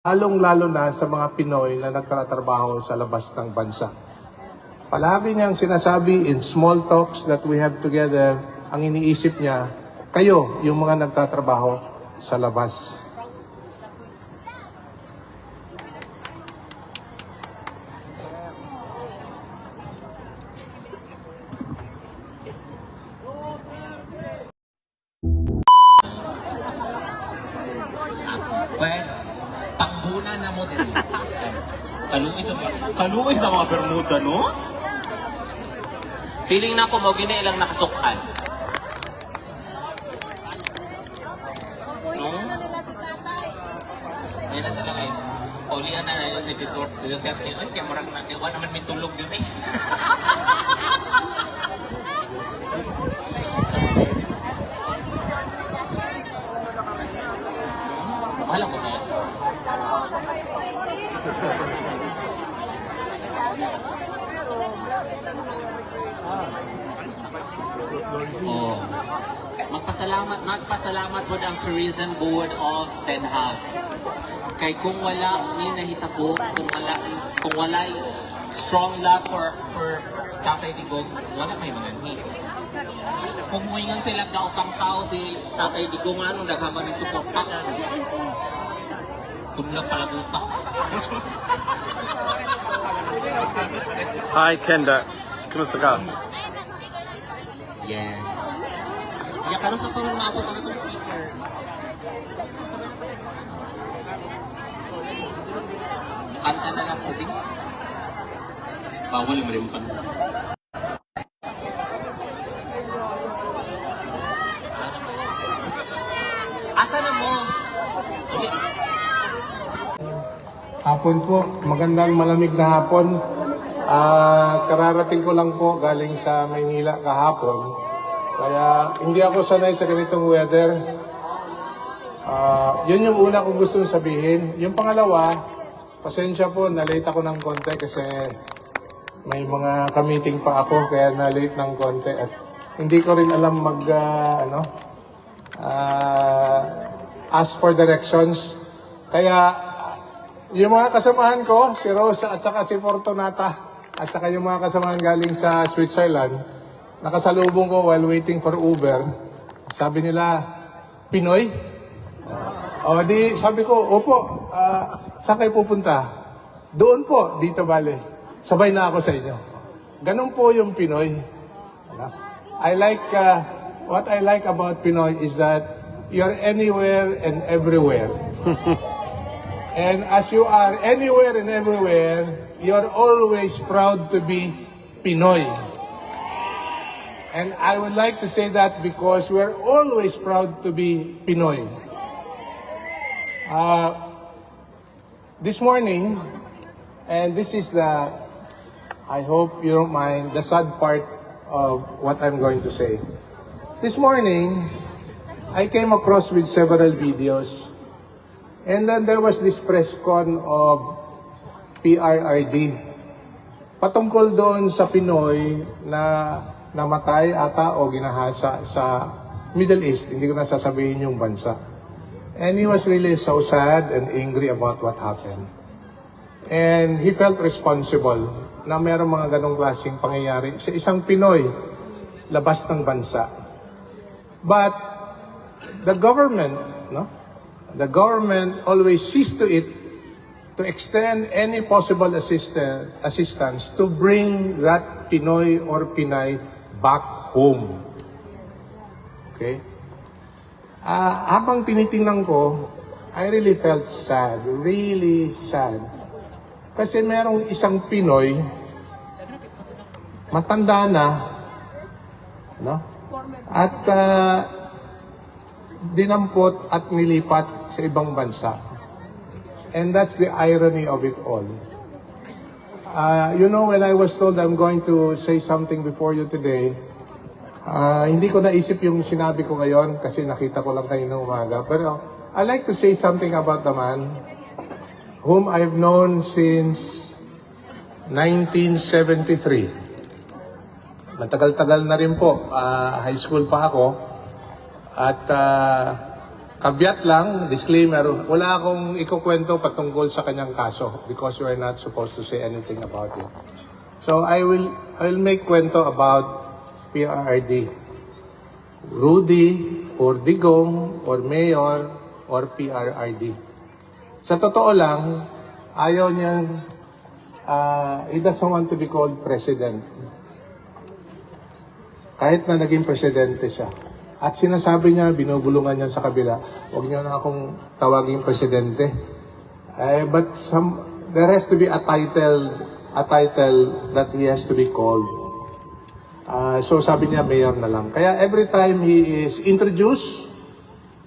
lalong-lalo na sa mga Pinoy na nagtatrabaho sa labas ng bansa. Palagi niyang sinasabi in small talks that we have together, ang iniisip niya, kayo, yung mga nagtatrabaho sa labas. Pwes, pangguna na mo din. Kaluoy sa kaluoy sa mga Bermuda, no? Feeling na ako mo, gina ilang nakasukan. No? Yan na sila ngayon. Paulihan na na si Duterte. Duterte, ay, kaya marang na, diwa naman may tulog yun eh. Oh. Magpasalamat, magpasalamat po ang Tourism Board of Den Haag. Kay kung wala ni nahitabo, kung wala kung wala strong love for for Tatay Digong, wala may mga ni. Kung muingan sila daotang tao si Tatay Digong ano naghaman ng suporta. Kung nagpalagutak. Hi, Kendax. Kumusta ka? Yes. Ya karo sa pang maabot na itong speaker. Kanta na lang po din. Bawal mo rin. Asa na mo? Uli. Hapon po, magandang malamig na hapon. Ah, kararating ko lang po galing sa Maynila kahapon. Kaya hindi ako sanay sa ganitong weather. Ah, yun yung una kong gustong sabihin. Yung pangalawa, pasensya po, na-late ako ng konti kasi may mga ka-meeting pa ako kaya na-late ng konti at hindi ko rin alam mag ah, ano ah, ask for directions. Kaya yung mga kasamahan ko, si Rosa at saka si Fortunata, at saka yung mga kasamahan galing sa Switzerland, nakasalubong ko while waiting for Uber. Sabi nila, Pinoy? O di, sabi ko, opo, ah, saan kayo pupunta? Doon po, dito bale. Sabay na ako sa inyo. Ganun po yung Pinoy. I like, ah, what I like about Pinoy is that you're anywhere and everywhere. And as you are anywhere and everywhere, you're always proud to be Pinoy. And I would like to say that because we're always proud to be Pinoy. Uh, this morning, and this is the, I hope you don't mind, the sad part of what I'm going to say. This morning, I came across with several videos And then there was this press con of PRRD. Patungkol doon sa Pinoy na namatay ata o ginahasa sa Middle East. Hindi ko na sasabihin yung bansa. And he was really so sad and angry about what happened. And he felt responsible na meron mga ganong klaseng pangyayari sa isang Pinoy labas ng bansa. But the government, no? The government always sees to it to extend any possible assistance, to bring that Pinoy or Pinay back home. Okay? Ah, habang tinitingnan ko, I really felt sad, really sad. Kasi merong isang Pinoy, matanda na, no? At ah, dinampot at nilipat sa ibang bansa. And that's the irony of it all. Uh, you know, when I was told I'm going to say something before you today, uh, hindi ko naisip yung sinabi ko ngayon kasi nakita ko lang kayo ng umaga. Pero I like to say something about the man whom I've known since 1973. Matagal-tagal na rin po. Ah, high school pa ako. At ah, Kabyat lang, disclaimer, wala akong ikukwento patungkol sa kanyang kaso because we are not supposed to say anything about it. So I will I will make kwento about PRRD. Rudy or Digong or Mayor or PRRD. Sa totoo lang, ayaw niyang uh, he doesn't want to be called president. Kahit na naging presidente siya. At sinasabi niya, binubulungan niya sa kabila, huwag niyo na akong tawaging presidente. Eh, but some, there has to be a title, a title that he has to be called. Ah, so sabi niya, mayor na lang. Kaya every time he is introduced,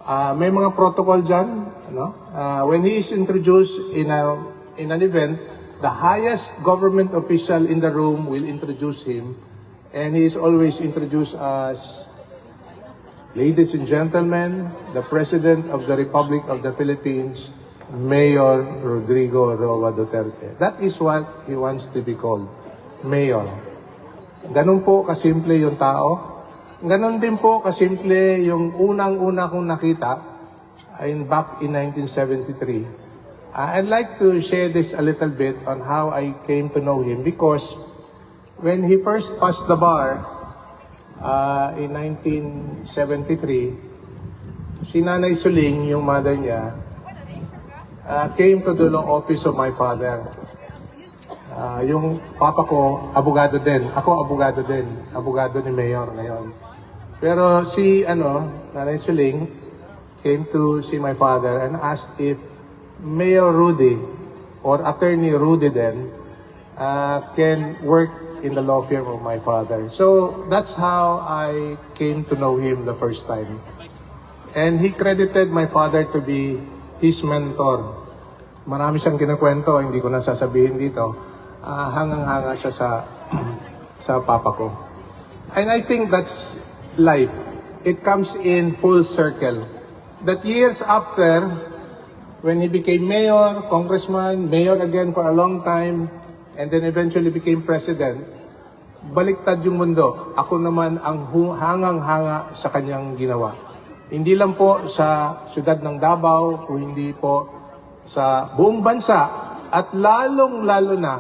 ah, may mga protocol dyan. Ano? Ah, when he is introduced in, a, in an event, the highest government official in the room will introduce him. And he is always introduced as Ladies and gentlemen, the President of the Republic of the Philippines, Mayor Rodrigo Roa Duterte. That is what he wants to be called, Mayor. Ganun po kasimple yung tao. Ganun din po kasimple yung unang-una kong nakita in back in 1973. Uh, I'd like to share this a little bit on how I came to know him because when he first passed the bar, Ah, in 1973, si Nanay Suling, yung mother niya, ah, came to the law office of my father. Ah, yung papa ko, abogado din. Ako, abogado din. Abogado ni Mayor ngayon. Pero si, ano, Nanay Suling, came to see my father and asked if Mayor Rudy or Attorney Rudy then uh, can work in the law firm of my father. So that's how I came to know him the first time. And he credited my father to be his mentor. Marami siyang kinukwento, hindi ko na sasabihin dito. Ah, hangang-hanga siya sa sa papa ko. And I think that's life. It comes in full circle. That years after, when he became mayor, congressman, mayor again for a long time, and then eventually became president, baliktad yung mundo. Ako naman ang hangang-hanga sa kanyang ginawa. Hindi lang po sa siyudad ng Davao, o hindi po sa buong bansa, at lalong-lalo na,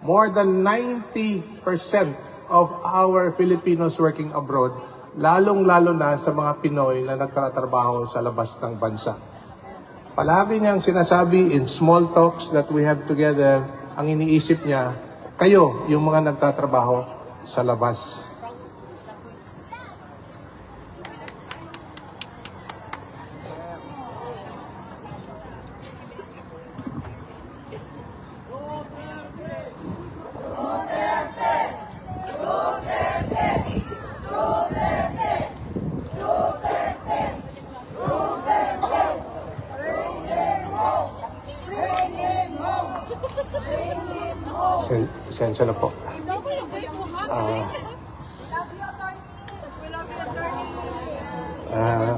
more than 90% of our Filipinos working abroad, lalong-lalo na sa mga Pinoy na nagtatrabaho sa labas ng bansa. Palagi niyang sinasabi in small talks that we have together, ang iniisip niya, kayo, yung mga nagtatrabaho sa labas. Sen sensya na po. Ah, ah,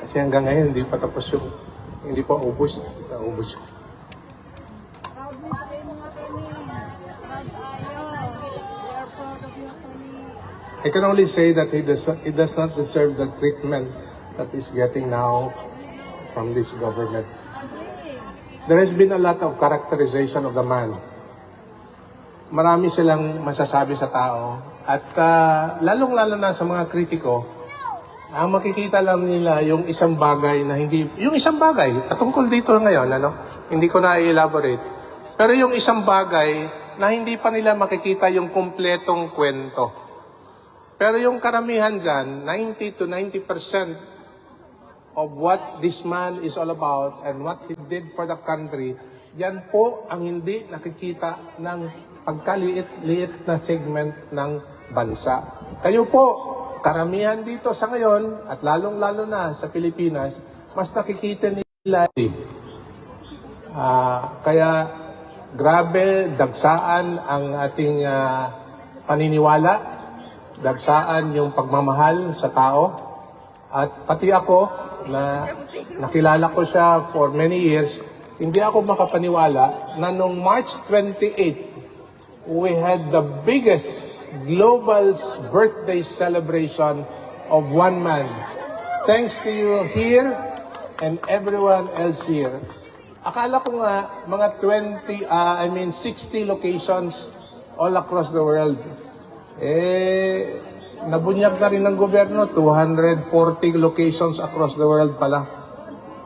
kasi hanggang ngayon, hindi pa tapos yung, hindi pa ubos, ubos yung Proud mo kayo mga kami. Proud tayo. We are proud of you, Tony. I can only say that he does, he does not deserve the treatment that he's getting now from this government. There has been a lot of characterization of the man. Marami silang masasabi sa tao at ah, lalong-lalo na sa mga kritiko, ang makikita lang nila yung isang bagay na hindi, yung isang bagay, patungkol dito ngayon, ano, hindi ko na i-elaborate. Pero yung isang bagay na hindi pa nila makikita yung kumpletong kwento. Pero yung karamihan dyan, 90 to 90% of what this man is all about and what he did for the country, yan po ang hindi nakikita ng pagkaliit-liit na segment ng bansa. Kayo po, karamihan dito sa ngayon, at lalong-lalo na sa Pilipinas, mas nakikita nila Ah, kaya grabe, dagsaan ang ating ah, paniniwala, dagsaan yung pagmamahal sa tao, at pati ako na nakilala ko siya for many years, hindi ako makapaniwala na nung March 28, we had the biggest global birthday celebration of one man, thanks to you here and everyone else here. Akala ko nga mga 20, ah, I mean 60 locations all across the world. Eh, nabunyag na rin ng gobyerno, 240 locations across the world pala.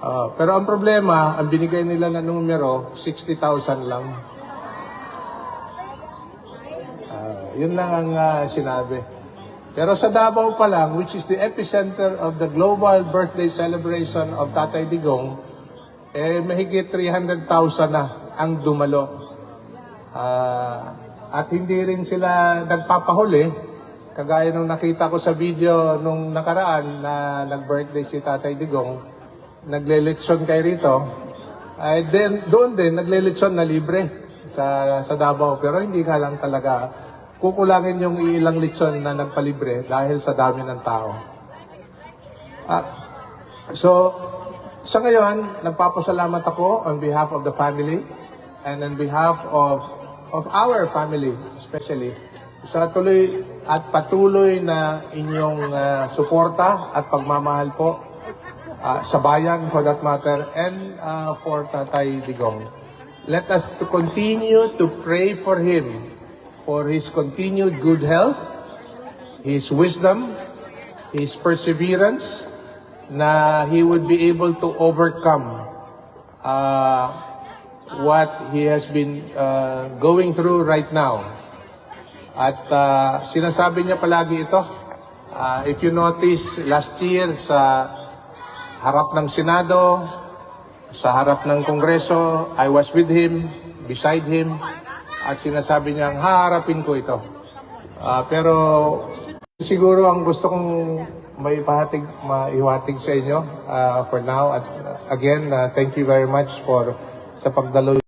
Ah, pero ang problema, ang binigay nila na numero, 60,000 lang. Yun lang ang ah, sinabi. Pero sa Davao pa lang, which is the epicenter of the global birthday celebration of Tatay Digong, eh mahigit 300,000 na ang dumalo. Ah, at hindi rin sila nagpapahuli, kagaya nung nakita ko sa video nung nakaraan na nag-birthday si Tatay Digong, nagleletsyon kay rito, ay then, doon din, nagleletsyon na libre sa, sa Davao. Pero hindi ka lang talaga kukulangin yung ilang lechon na nagpalibre dahil sa dami ng tao. Ah, so, sa ngayon, nagpapasalamat ako on behalf of the family and on behalf of of our family especially sa tuloy at patuloy na inyong ah, suporta at pagmamahal po ah, sa bayan for that matter and ah, for Tatay Digong. Let us to continue to pray for him for his continued good health, his wisdom, his perseverance, na he would be able to overcome uh, what he has been uh, going through right now. At uh, sinasabi niya palagi ito, uh, if you notice last year sa harap ng Senado, sa harap ng Kongreso, I was with him, beside him, at sinasabi niya, haharapin ko ito. Ah, pero siguro ang gusto kong may pahatig, maiwatig sa inyo ah, for now. At uh, again, uh, thank you very much for sa pagdalo